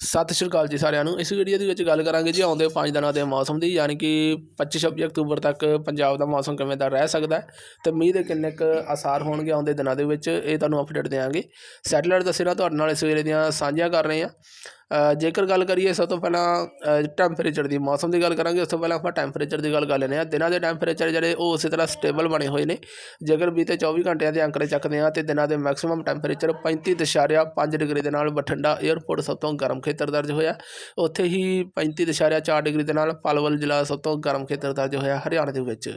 ਸਤਿ ਸ਼੍ਰੀ ਅਕਾਲ ਜੀ ਸਾਰਿਆਂ ਨੂੰ। ਇਸ ਵੀਡੀਓ ਦੇ ਵਿੱਚ ਗੱਲ ਕਰਾਂਗੇ ਜੀ ਆਉਂਦੇ 5 ਦਿਨਾਂ ਦੇ ਮੌਸਮ ਦੀ, ਯਾਨੀ ਕਿ 25 26 ਅਕਤੂਬਰ ਤੱਕ ਪੰਜਾਬ ਦਾ ਮੌਸਮ ਕਿਵੇਂ ਦਾ ਰਹਿ ਸਕਦਾ ਹੈ ਤੇ ਮੀਂਹ ਦੇ ਕਿੰਨੇ ਕੁ ਅਸਾਰ ਹੋਣਗੇ ਆਉਂਦੇ ਦਿਨਾਂ ਦੇ ਵਿੱਚ, ਇਹ ਤੁਹਾਨੂੰ ਅਪਡੇਟ ਦੇਵਾਂਗੇ। ਸੈਟੇਲਾਈਟ ਦੱਸੇ ਨਾ ਤੁਹਾਡੇ ਨਾਲ ਇਸ ਵੇਲੇ ਦੀਆਂ ਸਾਂਝੀਆਂ ਕਰ ਰਹੇ ਹਾਂ। ਜੇਕਰ ਗੱਲ ਕਰੀਏ ਸਭ ਤੋਂ ਪਹਿਲਾਂ ਟੈਂਪਰੇਚਰ ਦੀ, ਮੌਸਮ ਦੀ ਗੱਲ ਕਰਾਂਗੇ, ਉਸ ਤੋਂ ਪਹਿਲਾਂ ਆਪਾਂ ਟੈਂਪਰੇਚਰ ਦੀ ਗੱਲ ਕਰ ਲੈਂਦੇ ਹਾਂ। ਦਿਨਾਂ ਦੇ ਟੈਂਪਰੇਚਰ ਜਿਹੜੇ, ਉਹ ਉਸੇ ਤਰ੍ਹਾਂ ਸਟੇਬਲ ਬਣੇ ਹੋਏ ਨੇ। ਜੇਕਰ ਬੀਤੇ 24 ਘੰਟਿਆਂ ਦੇ ਅੰਕੜੇ ਚੱਕਦੇ ਹਾਂ, ਤੇ ਦਿਨਾਂ ਦੇ ਮੈਕਸਿਮਮ ਟੈਂਪਰੇਚਰ 35.5 ਡਿਗਰੀ ਦੇ ਨਾਲ ਬਠਿੰਡਾ 에ਅਰਪੋਰਟ ਸਭ ਤੋਂ ਗਰਮ ਖੇਤਰ ਦਰਜ ਹੋਇਆ। ਉੱਥੇ ਹੀ 35.4 ਡਿਗਰੀ ਦੇ ਨਾਲ ਪਲਵਲ ਜ਼ਿਲ੍ਹਾ ਸਭ ਤੋਂ ਗਰਮ ਖੇਤਰ ਦਰਜ ਹੋਇਆ ਹਰਿਆਣਾ ਦੇ ਵਿੱਚ।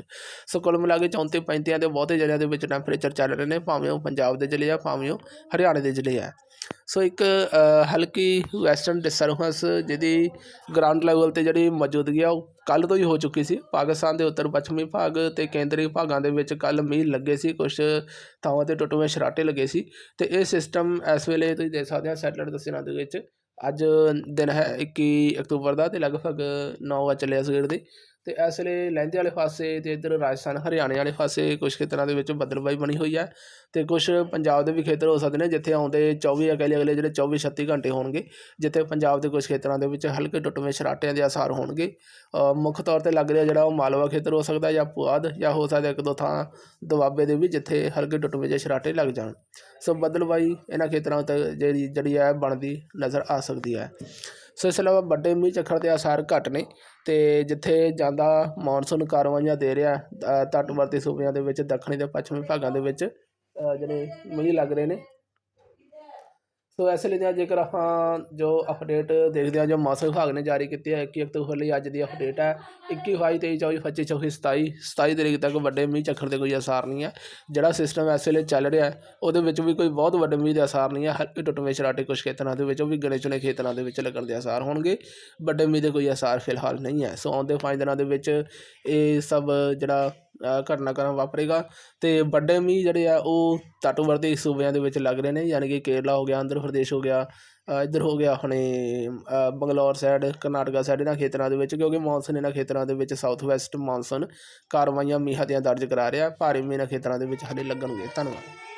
ਸੋ ਕੁੱਲ ਮਿਲਾ ਕੇ 34 35 ਦੇ ਬਹੁਤੇ ਜ਼ਿਲ੍ਹਿਆਂ ਦੇ ਵਿੱਚ ਟੈਂਪਰੇਚਰ ਚੱਲ ਰਹੇ ਨੇ, ਭਾਵੇਂ ਉਹ ਪੰਜਾਬ ਦੇ ਜ਼ਿਲ੍ਹੇ ਆ, ਭਾਵੇਂ ਉਹ ਹਰਿਆਣੇ ਦੇ ਜ਼ਿਲ੍ਹੇ ਆ। ਸੋ ਇੱਕ ਹਲਕੀ ਵੈਸਟਰਨ ਡਿਸਟਰਬੈਂਸ ਜਿਹਦੀ ਗਰਾਊਂਡ ਲੈਵਲ ਤੇ ਜਿਹੜੀ ਮੌਜੂਦਗੀ ਆ ਉਹ ਕੱਲ੍ਹ ਤੋਂ ਹੀ ਹੋ ਚੁੱਕੀ ਸੀ। ਪਾਕਿਸਤਾਨ ਦੇ ਉੱਤਰ ਪੱਛਮੀ ਭਾਗ ਅਤੇ ਕੇਂਦਰੀ ਭਾਗਾਂ ਦੇ ਵਿੱਚ ਕੱਲ੍ਹ ਮੀਂਹ ਲੱਗੇ ਸੀ ਕੁਝ ਥਾਵਾਂ ਤੇ ਟੁੱਟਵੇਂ ਸ਼ਰਾਟੇ ਲੱਗੇ ਸੀ। ਤੇ ਇਹ ਸਿਸਟਮ ਇਸ ਵੇਲੇ ਤੁਸੀਂ ਦੇਖ ਸਕਦੇ ਹੋ ਸੈਟਲਾਈਟ ਦਸਿਆਂ ਦੇ ਵਿੱਚ, ਅੱਜ ਦਿਨ ਹੈ 21 ਅਕਤੂਬਰ ਦਾ ਤੇ ਲਗਭਗ 9 ਵਜੇ ਚੱਲਿਆ ਸਵੇਰ ਦੇ। ਅਤੇ ਇਸ ਵੇਲੇ ਲਹਿੰਦੇ ਵਾਲੇ ਪਾਸੇ ਅਤੇ ਇੱਧਰ ਰਾਜਸਥਾਨ, ਹਰਿਆਣੇ ਵਾਲੇ ਪਾਸੇ ਕੁਛ ਖੇਤਰਾਂ ਦੇ ਵਿੱਚ ਬੱਦਲਬਾਈ ਬਣੀ ਹੋਈ ਹੈ ਅਤੇ ਕੁਛ ਪੰਜਾਬ ਦੇ ਵੀ ਖੇਤਰ ਹੋ ਸਕਦੇ ਨੇ, ਜਿੱਥੇ ਆਉਂਦੇ 24 ਅਗਲੇ ਅਗਲੇ ਜਿਹੜੇ 24 36 ਘੰਟੇ ਹੋਣਗੇ, ਜਿੱਥੇ ਪੰਜਾਬ ਦੇ ਕੁਛ ਖੇਤਰਾਂ ਦੇ ਵਿੱਚ ਹਲਕੇ ਟੁੱਟਵੇਂ ਸ਼ਰਾਟਿਆਂ ਦੇ ਆਸਾਰ ਹੋਣਗੇ। ਮੁੱਖ ਤੌਰ ਤੇ ਲੱਗ ਰਿਹਾ ਜਿਹੜਾ ਉਹ ਮਾਲਵਾ ਖੇਤਰ ਹੋ ਸਕਦਾ ਜਾਂ ਪੁਆਧ ਜਾਂ ਹੋ ਸਕਦਾ ਇੱਕ ਦੋ ਥਾਂ ਦੁਆਬੇ ਦੇ ਵੀ ਜਿੱਥੇ ਹਲਕੇ ਟੁੱਟਵੇਂ ਜਿਹੇ ਸ਼ਰਾਟੇ ਲੱਗ ਜਾਣ। ਸੋ ਬੱਦਲਬਾਈ ਇਹਨਾਂ ਖੇਤਰਾਂ ਤੇ ਜਿਹੜੀ ਜਿਹੜੀ ਹੈ ਬਣਦੀ ਨਜ਼ਰ ਆ ਸਕਦੀ ਹੈ। ਸੋ ਇਸ ਇਲਾਵਾ ਵੱਡੇ ਮੀਂਹ ਝੱਖੜ ਦੇ ਆਸਾਰ ਘੱਟ ਨੇ ਤੇ ਜਿੱਥੇ ਜਾਂਦਾ ਮੌਨਸੂਨ ਕਾਰਵਾਈਆਂ ਦੇ ਰਿਹਾ ਤੱਟਵਰਤੀ ਸੂਬਿਆਂ ਦੇ ਵਿੱਚ, ਦੱਖਣੀ ਤੇ ਪੱਛਮੀ ਭਾਗਾਂ ਦੇ ਵਿੱਚ ਜਿਹੜੇ ਮੀਂਹ ਲੱਗ ਰਹੇ ਨੇ ਸੋ ਇਸ ਲਈ ਤਾਂ ਜੇਕਰ ਆਪਾਂ ਜੋ ਅਪਡੇਟ ਦੇਖਦੇ ਹਾਂ, ਜੋ ਮੌਸਮ ਵਿਭਾਗ ਨੇ ਜਾਰੀ ਕੀਤੀ ਹੈ 21 ਅਕਤੂਬਰ ਲਈ ਅੱਜ ਦੀ ਅਪਡੇਟ ਹੈ। 21 22 23 24 25 26 27 27 ਤਰੀਕ ਤੱਕ ਵੱਡੇ ਮੀਂਹ ਝੱਖੜ ਦੇ ਕੋਈ ਅਸਾਰ ਨਹੀਂ ਹੈ। ਜਿਹੜਾ ਸਿਸਟਮ ਇਸ ਵੇਲੇ ਚੱਲ ਰਿਹਾ ਉਹਦੇ ਵਿੱਚ ਵੀ ਕੋਈ ਬਹੁਤ ਵੱਡੇ ਮੀਂਹ ਦੇ ਅਸਾਰ ਨਹੀਂ ਹੈ। ਹਲਕੇ ਟੁੱਟਵੇਂ ਛਰਾਟੇ ਕੁਝ ਖੇਤਰਾਂ ਦੇ ਵਿੱਚ ਉਹ ਵੀ ਗਿਣੇ ਚੁਣੇ ਖੇਤਰਾਂ ਦੇ ਵਿੱਚ ਲੱਗਣ ਦੇ ਅਸਾਰ ਹੋਣਗੇ। ਵੱਡੇ ਮੀਂਹ ਦੇ ਕੋਈ ਅਸਾਰ ਫਿਲਹਾਲ ਨਹੀਂ ਹੈ। ਸੋ ਆਉਂਦੇ ਪੰਜ ਦਿਨਾਂ ਦੇ ਵਿੱਚ ਇਹ ਸਭ ਜਿਹੜਾ ਘਟਨਾਕ੍ਰਮ ਵਾਪਰੇਗਾ। ਅਤੇ ਵੱਡੇ ਮੀਂਹ ਜਿਹੜੇ ਆ, ਉਹ ਤੱਟਵਰਤੀ ਸੂਬਿਆਂ ਦੇ ਵਿੱਚ ਲੱਗ ਰਹੇ ਨੇ, ਯਾਨੀ ਕਿ ਕੇਰਲਾ ਹੋ ਗਿਆ, ਆਂਧਰਾ ਪ੍ਰਦੇਸ਼ ਹੋ ਗਿਆ ਇੱਧਰ ਹੋ ਗਿਆ ਆਪਣੇ ਬੰਗਲੌਰ ਸਾਈਡ ਕਰਨਾਟਕਾ ਸਾਈਡ ਇਹਨਾਂ ਖੇਤਰਾਂ ਦੇ ਵਿੱਚ, ਕਿਉਂਕਿ ਮੌਨਸੂਨ ਇਹਨਾਂ ਖੇਤਰਾਂ ਦੇ ਵਿੱਚ ਸਾਊਥ ਵੈਸਟ ਮੌਨਸੂਨ ਕਾਰਵਾਈਆਂ ਮੀਂਹਾਂ ਦੀਆਂ ਦਰਜ ਕਰਾ ਰਿਹਾ। ਭਾਰੀ ਮੀਂਹ ਇਹਨਾਂ ਖੇਤਰਾਂ ਦੇ ਵਿੱਚ ਹਲੇ ਲੱਗਣਗੇ। ਧੰਨਵਾਦ।